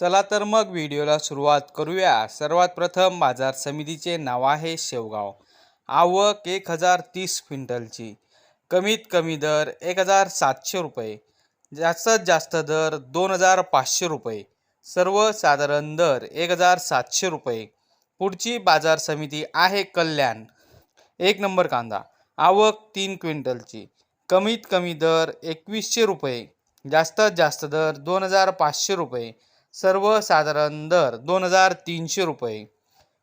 चला तर मग व्हिडिओला सुरुवात करूया. सर्वात प्रथम बाजार समितीचे नाव आहे शेवगाव. आवक एक हजार तीस क्विंटलची. कमीत कमी दर एक हजार सातशे रुपये. जास्तीत जास्त दर दोन हजार पाचशे रुपये. सर्वसाधारण दर एक हजार सातशे रुपये. पुढची बाजार समिती आहे कल्याण. एक नंबर कांदा. आवक तीन क्विंटलची. कमीत कमी दर एकवीसशे रुपये. जास्तीत जास्त दर दोन हजार पाचशे रुपये. सर्वसाधारण दर दोन हजार तीनशे रुपये.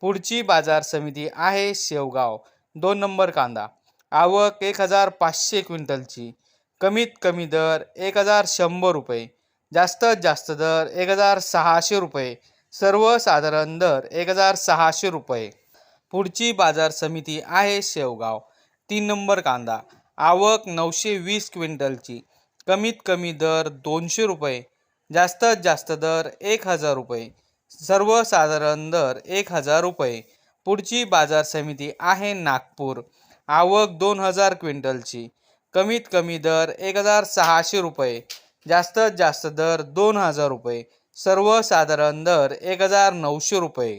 पुढची बाजार समिती आहे शेवगाव. दोन नंबर कांदा. आवक एक हजार पाचशे क्विंटलची. कमीत कमी दर एक हजार शंभर रुपये. जास्तीत जास्त दर एक हजार सहाशे रुपये. सर्वसाधारण दर एक हजार सहाशे रुपये. पुढची बाजार समिती आहे शेवगाव. तीन नंबर कांदा. आवक नऊशे वीस क्विंटलची. कमीत कमी दर दोनशे रुपये. जास्तीत जास्त दर एक हजार रुपये. सर्वसाधारण दर एक हजार रुपये. पुढची बाजार समिती आहे नागपूर. आवक दोन हजार क्विंटलची. कमीत कमी दर एक हजार सहाशे रुपये. जास्तीत जास्त दर दोन हजार रुपये. सर्वसाधारण दर एक हजार नऊशे रुपये.